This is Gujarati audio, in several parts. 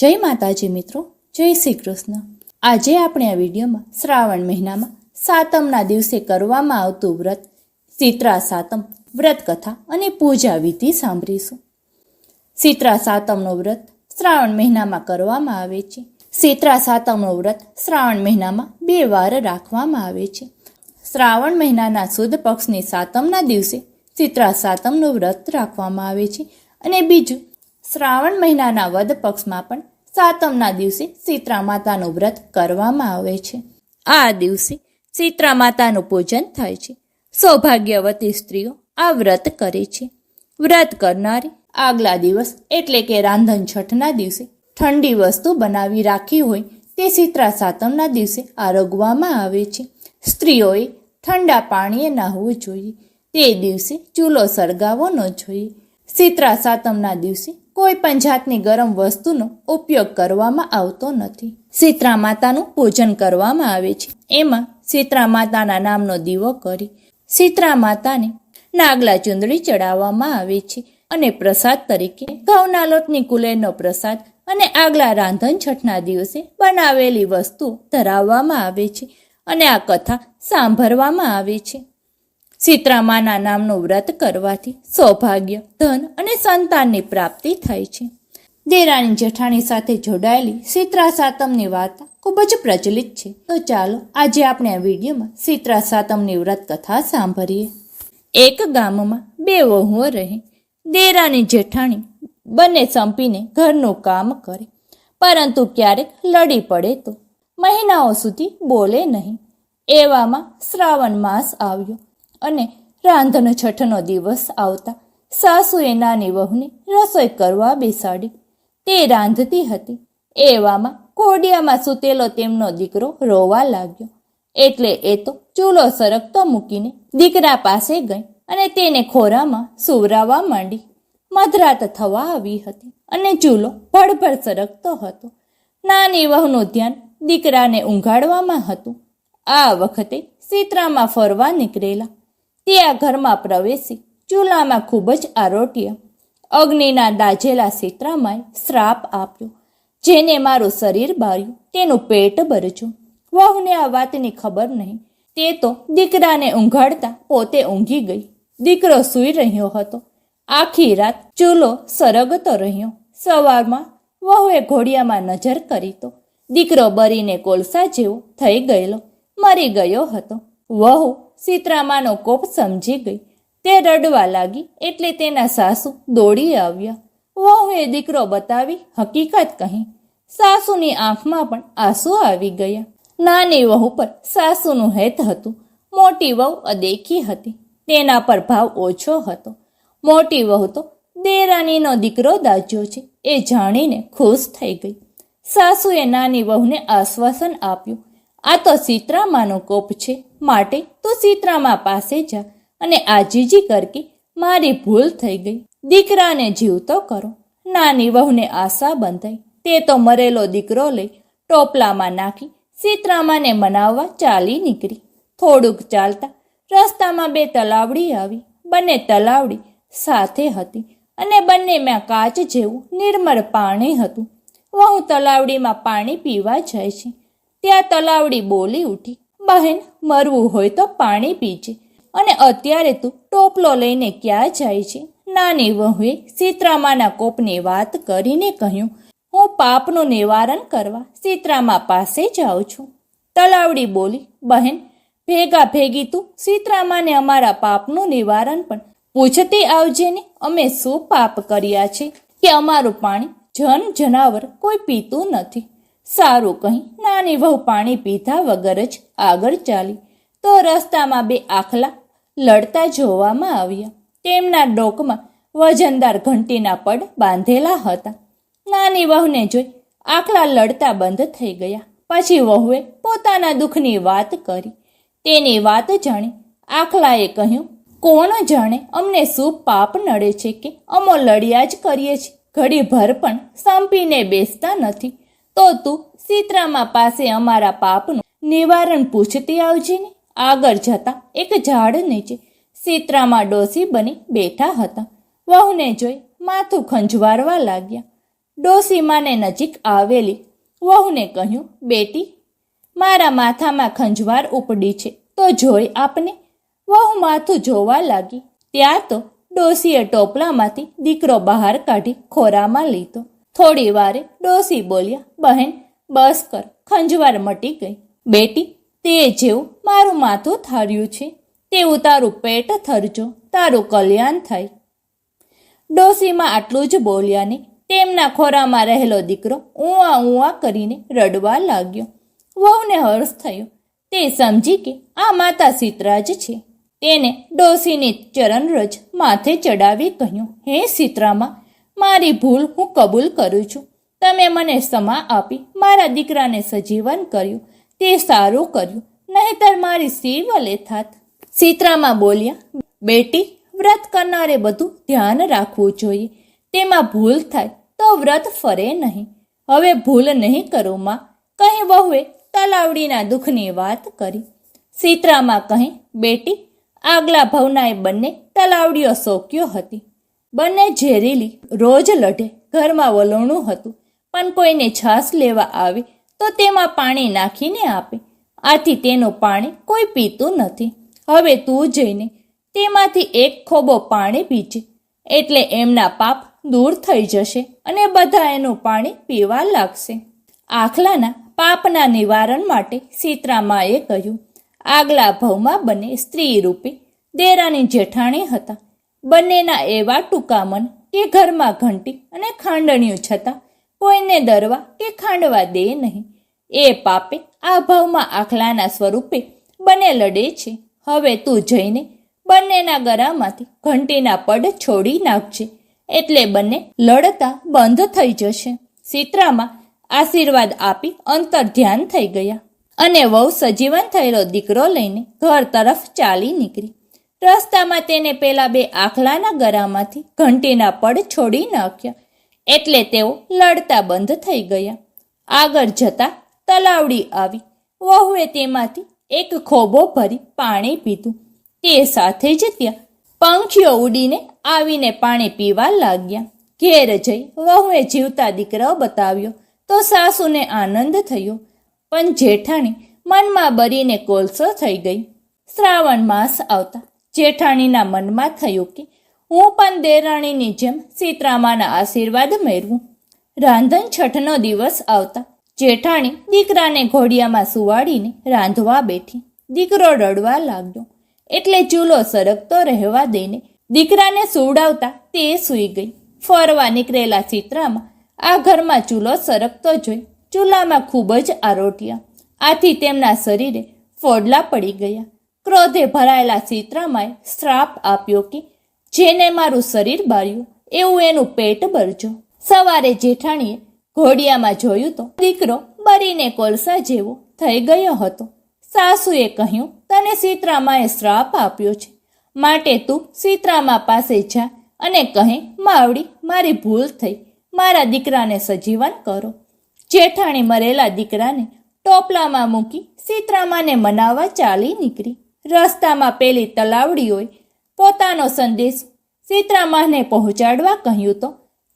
જય માતાજી મિત્રો, જય શ્રી કૃષ્ણ. આજે આપણે આ વિડીયોમાં શ્રાવણ મહિનામાં સાતમના દિવસે કરવામાં આવતું વ્રત શીતળા સાતમ વ્રત કથા અને પૂજા વિધિ સાંભળીશું. શીતળા સાતમનો વ્રત શ્રાવણ મહિનામાં કરવામાં આવે છે. શીતળા સાતમનો વ્રત શ્રાવણ મહિનામાં બે વાર રાખવામાં આવે છે. શ્રાવણ મહિનાના સુદ પક્ષની સાતમના દિવસે શીતળા સાતમનું વ્રત રાખવામાં આવે છે. અને બીજું, શ્રાવણ મહિનાના વદ પક્ષમાં પણ સાતમના દિવસે શીતળા માતાનું વ્રત કરવામાં આવે છે. આ દિવસે શીતળા માતાનું પૂજન થાય છે. સૌભાગ્યવતી સ્ત્રીઓ આ વ્રત કરે છે. વ્રત કરનારી આગલા દિવસ એટલે કે રાંધણ છઠના દિવસે ઠંડી વસ્તુ બનાવી રાખી હોય તે શીતળા સાતમના દિવસે આરોગવામાં આવે છે. સ્ત્રીઓએ ઠંડા પાણીએ નાહવું જોઈએ. તે દિવસે ચૂલો સળગાવવો ન જોઈએ. શીતળા સાતમના દિવસે કોઈ પણ જાતની ગરમ વસ્તુનો ઉપયોગ કરવામાં આવતો નથી. શીતળા માતાનું પૂજન કરવામાં આવે છે. એમાં શીતળા માતાના નામનો દીવો કરી શીતળા માતાને નાગલા ચુંદડી ચડાવવામાં આવે છે અને પ્રસાદ તરીકે ઘઉંના લોટની કુલેરનો પ્રસાદ અને આગલા રાંધણ છઠના દિવસે બનાવેલી વસ્તુ ધરાવવામાં આવે છે અને આ કથા સાંભળવામાં આવે છે. સીતરામાના નામનું વ્રત કરવાથી સૌભાગ્ય, ધન અને સંતાનની પ્રાપ્તિ થાય છે. દેરાણી જેઠાણી સાથે જોડાયેલી સીતરા સાતમની વાર્તા ખૂબ જ પ્રચલિત છે. તો ચાલો આજે આપણે આ વિડીયોમાં સીતરા સાતમની વ્રત કથા સાંભળીએ. એક ગામમાં બે વહુઓ રહે. દેરાણી જેઠાણી બંને સંપીને ઘરનું કામ કરે, પરંતુ ક્યારેક લડી પડે તો મહિનાઓ સુધી બોલે નહીં. એવામાં શ્રાવણ માસ આવ્યો. અને રાંધણ છઠનો દિવસ આવતા સાસુએ નાની વહુને રસોઈ કરવા બેસાડી. તે રાંધતી હતી. એવામાં કોડિયામાં સૂતેલો તેમનો દીકરો રોવા લાગ્યો. એટલે એ તો ચૂલો સરકતો મૂકીને દીકરા પાસે ગઈ અને તેને ખોરામાં સુવરાવા માંડી. મધરાત થવા આવી હતી અને ચૂલો ભડભડ સરકતો હતો. નાની વહુનું ધ્યાન દીકરાને ઊંઘાડવામાં હતું. આ વખતે સીતરામાં ફરવા નીકળેલા તે આ ઘરમાં પ્રવેશી ચૂલામાં ખૂબ જ આરોટ્યા અગ્નિના દાજેલા સીતરામાએ શ્રાપ આપ્યો. જેને મારું શરીર બાર્યું તેનું પેટ ભરજું વહુને આ વાતની ખબર નહીં. તે તો દીકરાને ઊંઘાડતા પોતે ઊંઘી ગઈ. દીકરો સૂઈ રહ્યો હતો. આખી રાત ચૂલો સરગતો રહ્યો. સવારમાં વહુએ ઘોડિયામાં નજર કરી તો દીકરો બરીને કોલસા જેવો થઈ ગયેલો, મરી ગયો હતો. વહુ સીતરામાનો કોપ સમજી ગઈ. તે રડવા લાગી એટલે તેના સાસુ દોડી આવ્યા. વહુએ દીકરો બતાવી હકીકત કહી. સાસુની આંખમાં પણ આંસુ આવી ગયા. નાની વહુ પર સાસુનું હેત હતું. મોટી વહુ અદેખી હતી. તેના પર ભાવ ઓછો હતો. મોટી વહુ તો દેરાણીનો દીકરો દાજ્યો છે. એ જાણીને ખુશ થઈ ગઈ. સાસુએ નાની વહુને આશ્વાસન આપ્યું. આ તો સીતરામાનો કોપ છે. માટે તું સીતરામા પાસે જા અને આજીજી કરકે મારી ભૂલ થઈ ગઈ. દીકરાને જીવતો કરો. નાની વહુને આશા બંધાઈ. તે તો મરેલો દીકરો લઈ ટોપલામાં નાખી સીતરામાને મનાવવા ચાલી નીકળી. થોડુંક ચાલતા રસ્તામાં બે તલાવડી આવી. બંને તલાવડી સાથે હતી અને બંનેમાં કાચ જેવું નિર્મળ પાણી હતું. વહુ તલાવડીમાં પાણી પીવા જાય છે. ત્યાં તલાવડી બોલી ઉઠી. બહેન, મરવું હોય તો પાણી પીજે. અને અત્યારે તું ટોપલો લઈને ક્યાં જાય છે? નાની વહુએ સીતરામાના કોપની વાત કરીને કહ્યું, હું પાપનું નિવારણ કરવા સીતરામા પાસે જાઉં છું. તલાવડી બોલી, બહેન, ભેગા ભેગી તું સીતરામાને અમારા પાપનું નિવારણ પણ પૂછતી આવજે ને. અમે શું પાપ કર્યા છે કે અમારું પાણી જન જનાવર કોઈ પીતું નથી. સારું કહી નાની વહુ પાણી પીધા વગર જ આગળ ચાલી. તો રસ્તામાં બે આખલા લડતા જોવામાં આવ્યા. તેમના ડોકમાં વજનદાર ઘંટીના પડ બાંધેલા હતા. નાની વહુને જોઈ આખલા લડતા બંધ થઈ ગયા. પછી વહુએ પોતાના દુઃખની વાત કરી. તેની વાત જાણી આખલાએ કહ્યું, કોણ જાણે અમને શું પાપ નડે છે કે અમો લડ્યા જ કરીએ છીએ. ઘડી ભર પણ સંપીને બેસતા નથી. તો તું સીતરામા પાસે અમારા પાપનું નિવારણ પૂછતી આવજે ને. આગળ જતા એક ઝાડ નીચે સીતરામા ડોસી બની બેઠા હતા. વહુને જોઈ માથું ખંજવારવા લાગ્યા. ડોસીમાને નજીક આવેલી વહુને કહ્યું, બેટી, મારા માથામાં ખંજવાર ઉપડી છે, તો જોઈ આપને. વહુ માથું જોવા લાગી. ત્યાં તો ડોસીએ ટોપલામાંથી દીકરો બહાર કાઢી ખોરામાં લીધો. થોડી વારે ડોસી બોલ્યા, બહેન, બસ કર. ખંજવાર મટી ગઈ. બેટી, તે જેવું મારું માથું થર્યું છે, તેવું તારું પેટ થરજો તારું કલ્યાણ થાય. ડોસીમાં આટલું જ બોલ્યા ને તેમના ખોરામાં રહેલો દીકરો ઊંઆ ઉવા કરીને રડવા લાગ્યો. વહુને હર્ષ થયો. તે સમજી કે આ માતા સીતરાજ છે. તેને ડોસીની ચરણરજ માથે ચડાવી કહ્યું. હે સીતરામાં મારી ભૂલ હું કબૂલ કરું છું. તમે મને ક્ષમા આપી મારા દીકરાને સજીવન કર્યું. તે સારું કર્યું. નહીતર મારી સીવલે થાત. સીતરામાં બોલ્યા, બેટી, વ્રત કરનારે બધું ધ્યાન રાખવું જોઈએ. તેમાં ભૂલ થાય તો વ્રત ફરે નહીં. હવે ભૂલ નહીં કરો, માં. કહી વહુએ તલાવડીના દુઃખની વાત કરી. સીતરામાં કહી, બેટી, આગલા ભવનાએ બંને તલાવડીઓ સોક્યો હતી. બંને ઝેરીલી રોજ લઢે, ઘરમાં વલોણું હતું. પણ કોઈને છાસ લેવા આવે તો તેમાં પાણી નાખીને આપે. આથી તેનું પાણી કોઈ પીતું નથી. હવે તું જઈને તેમાંથી એક ખોબો પાણી પીજે. એટલે એમના પાપ દૂર થઈ જશે અને બધા એનું પાણી પીવા લાગશે. આખલાના પાપના નિવારણ માટે સીતરામાએ કહ્યું, આગલા ભવમાં બંને સ્ત્રી રૂપે દેરાની જેઠાણી હતા. બંનેના એવા ટૂંકા મન કે ઘરમાં ઘંટી અને ખાંડણિયું છતાં કોઈને દરવા કે ખાંડવા દે નહીં. એ પાપે આ ભાવમાં આખલાના સ્વરૂપે બંને લડે છે. હવે તું જઈને બંનેના ગળામાંથી ઘંટીના પડ છોડી નાખજે. એટલે બંને લડતા બંધ થઈ જશે. સીતરામાં આશીર્વાદ આપી અંતર ધ્યાન થઈ ગયા અને વહુ સજીવન થયેલો દીકરો લઈને ઘર તરફ ચાલી નીકળી. રસ્તામાં તેને પેલા બે આખલાના ગરામાંથી ઘંટીના પડ છોડી નાખ્યા. એટલે તેઓ લડતા બંધ થઈ ગયા. આગળ જતા તલાવડી આવી. વહુએ તેમાંથી એક ખોબો ભરી પાણી પીધું. તે સાથે જ ત્યાં પંખીઓ ઉડીને આવીને પાણી પીવા લાગ્યા. ઘેર જઈ વહુએ જીવતા દીકરો બતાવ્યો. તો સાસુને આનંદ થયો. પણ જેઠાણી મનમાં બરીને કોલસો થઈ ગઈ. શ્રાવણ માસ આવતા જેઠાણીના મનમાં થયું કે હું પણ દેરાણીની જેમ સીતરામાના આશીર્વાદ મેળવું. રાંધણ છઠનો દિવસ આવતા જેઠાણી દીકરાને ઘોડિયામાં સુવાડીને રાંધવા બેઠી. દીકરો રડવા લાગ્યો. એટલે ચૂલો સરકતો રહેવા દઈને દીકરાને સુવડાવતા તે સૂઈ ગઈ. ફરવા નીકળેલા ચિત્રામાં આ ઘરમાં ચૂલો સરકતો જોઈ ચૂલામાં ખૂબ જ આરોટ્યા. આથી તેમના શરીરે ફોડલા પડી ગયા. ક્રોધે ભરાયેલા સીતરામાએ શ્રાપ આપ્યો કે જેને મારું શરીર બાળ્યું, એવું એનું પેટ ભરજો સવારે જેઠાણીએ ઘોડિયામાં જોયું તો દીકરો બરીને કોલસા જેવો થઈ ગયો હતો. સાસુએ કહ્યું, તને સીતરામાએ શ્રાપ આપ્યો છે. માટે તું સીતરામા પાસે જા અને કહે, માવડી, મારી ભૂલ થઈ. મારા દીકરાને સજીવન કરો. જેઠાણી મરેલા દીકરાને ટોપલામાં મૂકી સીતરામાને મનાવવા ચાલી નીકળી. રસ્તામાં પેલી તલાવડીઓએ પોતાનો સંદેશ સીતરામાને પહોંચાડવા કહ્યું તો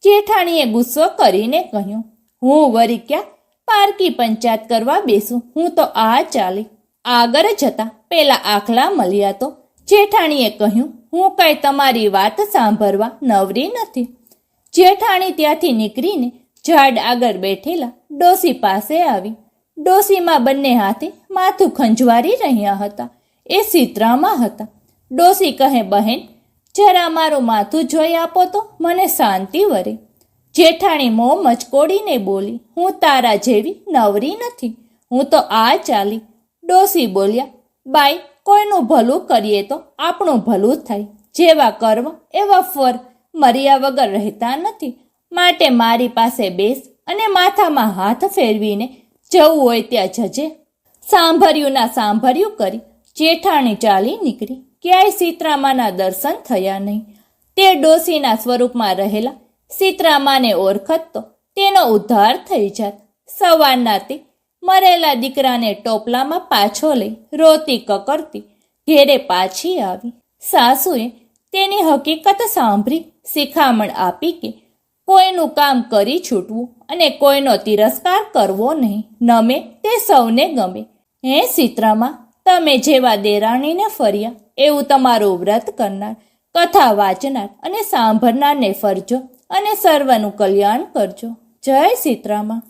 જેઠાણીએ ગુસ્સો કરીને કહ્યું, હું વરી ક્યાં પારકી પંચાયત કરવા બેસું? હું તો આ ચાલી. આગળ જતા પેલા આખલા મળ્યા તો જેઠાણીએ કહ્યું, હું કઈ તમારી વાત સાંભળવા નવરી નથી. જેઠાણી ત્યાંથી નીકળીને ઝાડ આગળ બેઠેલા ડોસી પાસે આવી. ડોસીમાં બંને હાથે માથું ખંજવારી રહ્યા હતા. એ સીતરામાં હતા. ડોસી કહે, બહેન, જરા મારું માથું જોઈ આપો તો મને શાંતિ વરે. જેઠાણી મો મચકોડીને બોલી, હું તારા જેવી નવરી નથી, હું તો આ ચાલી. ડોસી બોલ્યા, બાઈ, કોઈનું ભલું કરીએ તો આપણું ભલું થાય. જેવા કર્મ, એવા ફર મર્યા વગર રહેતા નથી. માટે મારી પાસે બેસ અને માથામાં હાથ ફેરવીને જવું હોય ત્યાં જજે. સાંભળ્યું ના સાંભળ્યું કરી જેઠાણી ચાલી નીકળી. ક્યાંય સીતરામાના દર્શન થયા નહીં. તે ડોસીના સ્વરૂપમાં રહેલા. સીતરામાને ઓળખત. તો તેનો ઉદ્ધાર થઈ જાત. સવારના તે મરેલા દીકરાને ટોપલામાં પાછો લઈ રોતી કકરતી ઘેરે પાછી આવી. સાસુએ તેની હકીકત સાંભળી શિખામણ આપી કે કોઈનું કામ કરી છૂટવું અને કોઈનો તિરસ્કાર કરવો નહીં. નમે તે સૌને ગમે. હે સીતરામાં તમે જેવા દેરાણીને ફર્યા, એવું તમારું વ્રત કરનાર, કથા વાંચનાર અને સાંભળનારને ફરજો અને સર્વનું કલ્યાણ કરજો. જય સીતરામાં.